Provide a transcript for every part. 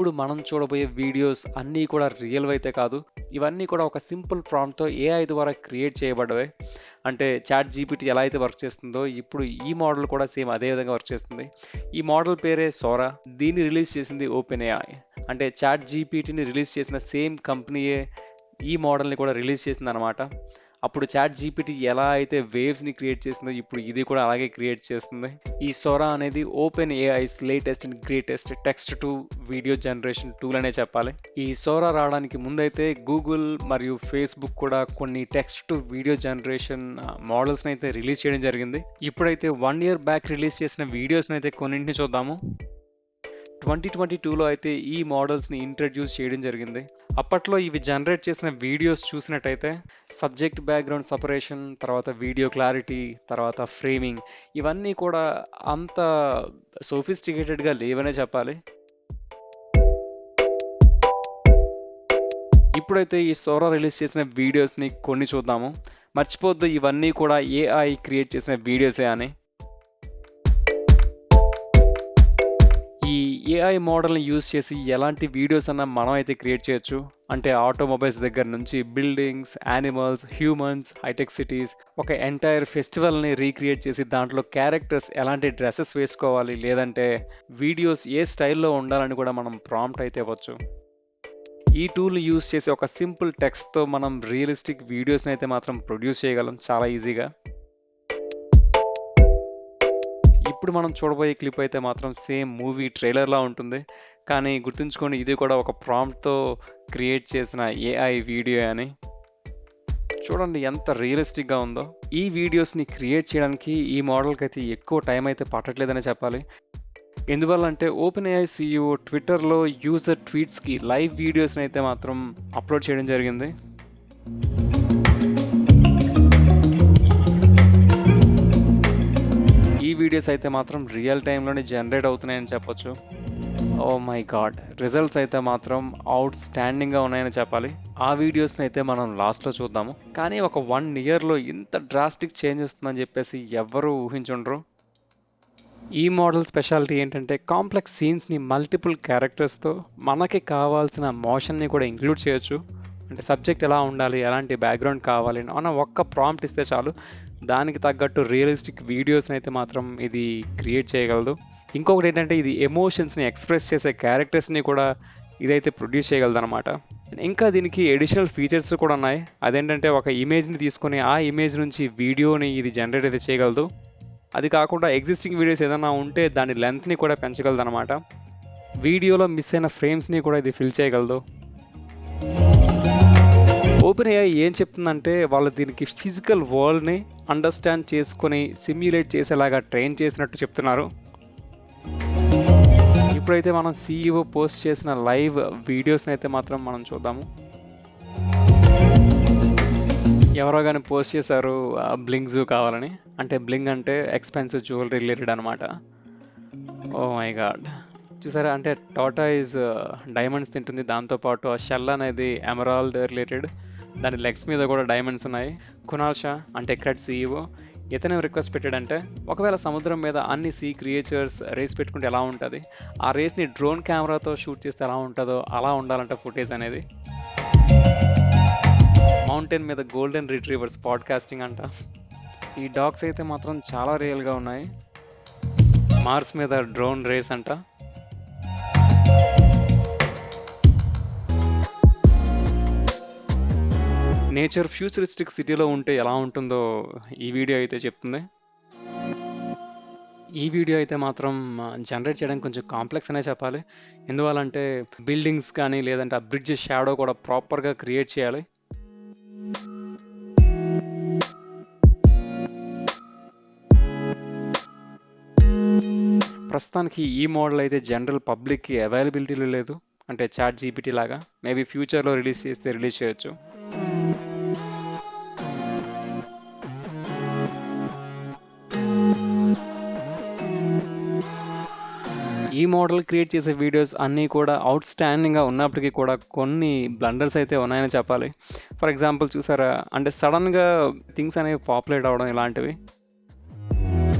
ఇప్పుడు మనం చూడబోయే వీడియోస్ అన్నీ కూడా రియల్ అయితే కాదు. ఇవన్నీ కూడా ఒక సింపుల్ ప్రాంప్ట్తో ఏఐ ద్వారా క్రియేట్ చేయబడ్డవే. అంటే చాట్ జీపీటీ ఎలా అయితే వర్క్ చేస్తుందో ఇప్పుడు ఈ మోడల్ కూడా సేమ్ అదే విధంగా వర్క్ చేస్తుంది. ఈ మోడల్ పేరే సోరా దీన్ని రిలీజ్ చేసింది ఓపెన్ ఏఐ అంటే చాట్ జీపీటీని రిలీజ్ చేసిన సేమ్ కంపెనీయే ఈ మోడల్ని కూడా రిలీజ్ చేసింది అనమాట అప్పుడు చాట్ జీపీటీ ఎలా అయితే వేవ్స్ని క్రియేట్ చేసిందో ఇప్పుడు ఇది కూడా అలాగే క్రియేట్ చేస్తుంది. ఈ సోరా అనేది OpenAI's latest and greatest text to video generation tool అనే చెప్పాలి. ఈ సోరా రావడానికి ముందైతే గూగుల్ మరియు ఫేస్బుక్ కూడా కొన్ని టెక్స్ట్ టు వీడియో జనరేషన్ మోడల్స్ని అయితే రిలీజ్ చేయడం జరిగింది. ఇప్పుడైతే వన్ ఇయర్ బ్యాక్ రిలీజ్ చేసిన వీడియోస్ని అయితే కొన్నింటిని చూద్దాము. ట్వంటీ ట్వంటీ టూలో అయితే ఈ మోడల్స్ని ఇంట్రడ్యూస్ చేయడం జరిగింది. అప్పట్లో ఇవి జనరేట్ చేసిన వీడియోస్ చూసినట్టయితే సబ్జెక్ట్ బ్యాక్గ్రౌండ్ సపరేషన్ తర్వాత వీడియో క్లారిటీ తర్వాత ఫ్రేమింగ్ ఇవన్నీ కూడా అంత సోఫిస్టికేటెడ్గా లేవనే చెప్పాలి. ఇప్పుడైతే ఈ సోరా రిలీజ్ చేసిన వీడియోస్ని కొన్ని చూద్దాము. మర్చిపోద్దు ఇవన్నీ కూడా ఏఐ క్రియేట్ చేసిన వీడియోసే అని. ఏఐ మోడల్ని యూజ్ చేసి ఎలాంటి వీడియోస్ అన్న మనం అయితే క్రియేట్ చేయొచ్చు. అంటే ఆటోమొబైల్స్ దగ్గర నుంచి buildings animals humans hi-tech cities ఒక ఎంటైర్ ఫెస్టివల్ని రీక్రియేట్ చేసి దాంట్లో క్యారెక్టర్స్ ఎలాంటి డ్రెస్సెస్ వేసుకోవాలి లేదంటే వీడియోస్ ఏ స్టైల్లో ఉండాలని కూడా మనం ప్రాంప్ట్ అయితే ఇవ్వచ్చు ఈ టూల్ యూజ్ చేసి ఒక సింపుల్ టెక్స్ట్తో మనం రియలిస్టిక్ వీడియోస్ని అయితే మాత్రం ప్రొడ్యూస్ చేయగలం చాలా ఈజీగా. ఇప్పుడు మనం చూడబోయే క్లిప్ అయితే మాత్రం సేమ్ మూవీ ట్రైలర్లా ఉంటుంది. కానీ గుర్తుంచుకోండి ఇది కూడా ఒక ప్రాంప్ట్తో క్రియేట్ చేసిన ఏఐ వీడియో అని. చూడండి ఎంత రియలిస్టిక్గా ఉందో. ఈ వీడియోస్ని క్రియేట్ చేయడానికి ఈ మోడల్కి అయితే ఎక్కువ టైం అయితే పట్టట్లేదని చెప్పాలి. ఎందువల్ల అంటే ఓపెన్ ఏఐ సిఇఓ ట్విట్టర్లో యూజర్ ట్వీట్స్కి లైవ్ వీడియోస్ని అయితే మాత్రం అప్లోడ్ చేయడం జరిగింది. వీడియోస్ అయితే మాత్రం రియల్ టైంలోనే జనరేట్ అవుతున్నాయని చెప్పొచ్చు. ఓ మై గాడ్ రిజల్ట్స్ అయితే మాత్రం అవుట్ స్టాండింగ్గా ఉన్నాయని చెప్పాలి. ఆ వీడియోస్ని అయితే మనం లాస్ట్లో చూద్దాము. కానీ ఒక వన్ ఇయర్లో ఇంత డ్రాస్టిక్ చేంజ్ వస్తుందని చెప్పేసి ఎవ్వరూ ఊహించుండ్రు? ఈ మోడల్ స్పెషాలిటీ ఏంటంటే కాంప్లెక్స్ సీన్స్ని మల్టిపుల్ క్యారెక్టర్స్తో మనకి కావాల్సిన మోషన్ని కూడా ఇంక్లూడ్ చేయొచ్చు. అంటే సబ్జెక్ట్ ఎలా ఉండాలి ఎలాంటి బ్యాక్గ్రౌండ్ కావాలి అన్న ఒక్క ప్రాంప్ట్ ఇస్తే చాలు. దానికి తగ్గట్టు రియలిస్టిక్ వీడియోస్ని అయితే మాత్రం ఇది క్రియేట్ చేయగలదు. ఇంకొకటి ఏంటంటే ఇది ఎమోషన్స్ని ఎక్స్ప్రెస్ చేసే క్యారెక్టర్స్ని కూడా ఇదైతే ప్రొడ్యూస్ చేయగలదనమాట ఇంకా దీనికి ఎడిషనల్ ఫీచర్స్ కూడా ఉన్నాయి. అదేంటంటే ఒక ఇమేజ్ని తీసుకొని ఆ ఇమేజ్ నుంచి వీడియోని ఇది జనరేట్ అయితే చేయగలదు. అది కాకుండా ఎగ్జిస్టింగ్ వీడియోస్ ఏదైనా ఉంటే దాని లెంత్ని కూడా పెంచగలదు అనమాట వీడియోలో మిస్ అయిన ఫ్రేమ్స్ని కూడా ఇది ఫిల్ చేయగలదు. ఓపెన్ ఏఐ ఏం చెప్తుందంటే వాళ్ళు దీనికి ఫిజికల్ వరల్డ్ని అండర్స్టాండ్ చేసుకొని సిమ్యులేట్ చేసేలాగా ట్రైన్ చేసినట్టు చెప్తున్నారు. ఇప్పుడైతే మనం సీఈఓ పోస్ట్ చేసిన లైవ్ వీడియోస్ని అయితే మాత్రం మనం చూద్దాము. ఎవరో కానీ పోస్ట్ చేశారు బ్లింగ్ జూ కావాలని. అంటే బ్లింగ్ అంటే ఎక్స్పెన్సివ్ జ్యువెలరీ రిలేటెడ్ అనమాట ఓ మై గాడ్. చూసారా అంటే టాటా ఇస్ డైమండ్స్ తింటుంది. దాంతోపాటు ఆ షెల్ అనేది ఎమరాల్డ్ రిలేటెడ్. దాని లెగ్స్ మీద కూడా డైమండ్స్ ఉన్నాయి. కునాల్ షా అంటే క్రెడ్ సీఈఓ ఇతను రిక్వెస్ట్ పెట్టాడంటే ఒకవేళ సముద్రం మీద అన్ని సీ క్రియేచర్స్ రేస్ పెట్టుకుంటే ఎలా ఉంటుంది? ఆ రేస్ని డ్రోన్ కెమెరాతో షూట్ చేస్తే ఎలా ఉంటుందో అలా ఉండాలంట ఫుటేజ్ అనేది. మౌంటైన్ మీద గోల్డెన్ రిట్రీవర్స్ పాడ్కాస్టింగ్ అంట. ఈ డాగ్స్ అయితే మాత్రం చాలా రియల్గా ఉన్నాయి. మార్స్ మీద డ్రోన్ రేస్ అంట. నేచర్ ఫ్యూచరిస్టిక్ సిటీలో ఉంటే ఎలా ఉంటుందో ఈ వీడియో అయితే చెప్తుంది. ఈ వీడియో అయితే మాత్రం జనరేట్ చేయడానికి కొంచెం కాంప్లెక్స్ అనే చెప్పాలి. ఎందువల్లంటే బిల్డింగ్స్ కానీ లేదంటే ఆ బ్రిడ్జ్ షాడో కూడా ప్రాపర్గా క్రియేట్ చేయాలి. ప్రస్తుతానికి ఈ మోడల్ అయితే జనరల్ పబ్లిక్కి అవైలబిలిటీలో లేదు. అంటే చాట్ జీపీటీ లాగా మేబీ ఫ్యూచర్లో రిలీజ్ చేస్తే రిలీజ్ చేయొచ్చు. ఈ మోడల్ క్రియేట్ చేసే వీడియోస్ అన్నీ కూడా అవుట్ స్టాండింగ్గా ఉన్నప్పటికీ కూడా కొన్ని బ్లండర్స్ అయితే ఉన్నాయని చెప్పాలి. ఫర్ ఎగ్జాంపుల్ చూసారా? అంటే సడన్గా థింగ్స్ అనేవి పాపులేట్ అవ్వడం ఇలాంటివి.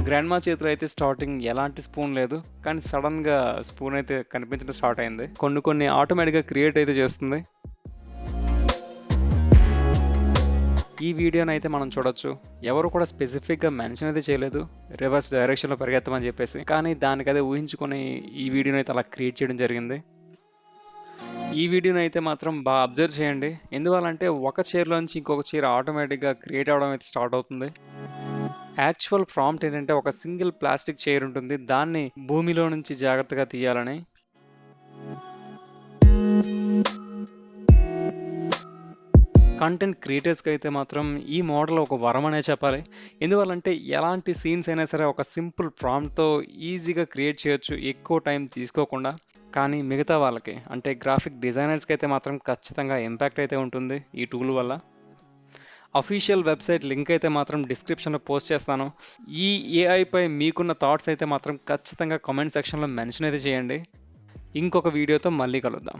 గ్రాండ్ మా చేతిలో అయితే స్టార్టింగ్ ఎలాంటి స్పూన్ లేదు. కానీ సడన్గా స్పూన్ అయితే కనిపించడం స్టార్ట్ అయింది. కొన్ని కొన్ని ఆటోమేటిక్గా క్రియేట్ అయితే చేస్తుంది. ఈ వీడియోని అయితే మనం చూడొచ్చు. ఎవరు కూడా స్పెసిఫిక్గా మెన్షన్ అయితే చేయలేదు. రివర్స్ డైరెక్షన్లో పరిగెత్తమని చెప్పేసి. కానీ దానికి అదే ఊహించుకొని ఈ వీడియోని అయితే అలా క్రియేట్ చేయడం జరిగింది. ఈ వీడియోని అయితే మాత్రం బాగా అబ్జర్వ్ చేయండి. ఎందువల్లంటే ఒక చీరలోంచి ఇంకొక చీర ఆటోమేటిక్గా క్రియేట్ అవ్వడం అయితే స్టార్ట్ అవుతుంది. యాక్చువల్ ప్రాంప్ట్ ఏంటంటే ఒక సింగిల్ ప్లాస్టిక్ చైర్ ఉంటుంది. దాన్ని భూమిలో నుంచి జాగ్రత్తగా తీయాలని. కంటెంట్ క్రియేటర్స్కి అయితే మాత్రం ఈ మోడల్ ఒక వరం అనే చెప్పాలి. ఎందువల్లంటే ఎలాంటి సీన్స్ అయినా సరే ఒక సింపుల్ ప్రాంప్ట్తో ఈజీగా క్రియేట్ చేయొచ్చు ఎక్కువ టైం తీసుకోకుండా. కానీ మిగతా వాళ్ళకి అంటే గ్రాఫిక్ డిజైనర్స్కి అయితే మాత్రం ఖచ్చితంగా ఇంపాక్ట్ అయితే ఉంటుంది ఈ టూల్ వల్ల. అఫీషియల్ వెబ్సైట్ లింక్ అయితే మాత్రం డిస్క్రిప్షన్లో పోస్ట్ చేస్తాను. ఈ ఏఐపై మీకున్న థాట్స్ అయితే మాత్రం ఖచ్చితంగా కామెంట్ సెక్షన్లో మెన్షన్ అయితే చేయండి. ఇంకొక వీడియోతో మళ్ళీ కలుద్దాం.